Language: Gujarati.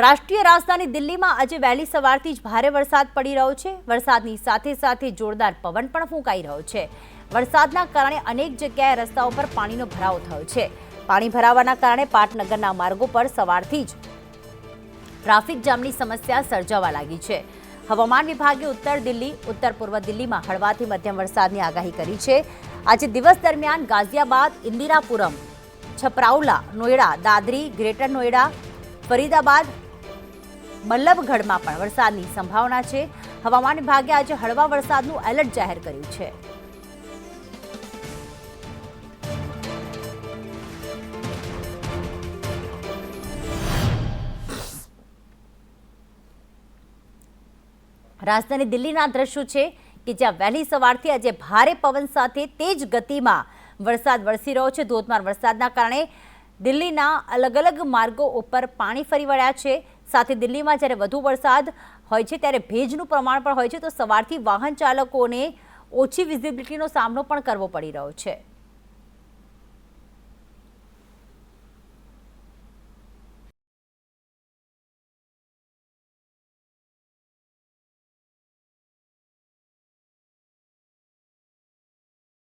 રાષ્ટ્રીય રાજધાની દિલ્હીમાં આજે વહેલી સવારથી જ ભારે વરસાદ પડી રહ્યો છે. વરસાદની સાથે સાથે જોરદાર પવન પણ ફૂંકાઈ રહ્યો છે. વરસાદના કારણે અનેક જગ્યાએ રસ્તાઓ પર પાણીનો ભરાવો થયો છે. પાણી ભરાવાના કારણે પાટનગરના માર્ગો પર સવારથી જ ટ્રાફિક જામની સમસ્યા સર્જાવા લાગી છે. હવામાન વિભાગે ઉત્તર દિલ્હી, ઉત્તર પૂર્વ દિલ્હીમાં હળવાથી મધ્યમ વરસાદની આગાહી કરી છે. આજે દિવસ દરમિયાન ગાઝિયાબાદ, ઇન્દિરાપુરમ, છપરાઉલા નોઈડા દાદરી, ગ્રેટર નોઈડા ફરીદાબાદ, મલ્લભગઢમાં પણ વરસાદની સંભાવના છે. હવામાન વિભાગે આજે હળવા વરસાદનું એલર્ટ જાહેર કર્યું છે. રાજધાની દિલ્હીના દ્રશ્યો છે કે જ્યાં વહેલી સવારથી આજે ભારે પવન સાથે તેજ ગતિમાં વરસાદ વરસી રહ્યો છે. ધોધમાર વરસાદના કારણે દિલ્હીના અલગ અલગ માર્ગો ઉપર પાણી ફરી વળ્યા છે. સાથે દિલ્હીમાં જ્યારે વધુ વરસાદ હોય છે, ત્યારે ભેજનું પ્રમાણ પણ હોય છે, તો સવારથી વાહન ચાલકોને ઓછી વિઝિબિલિટીનો સામનો પણ કરવો પડી રહ્યો છે.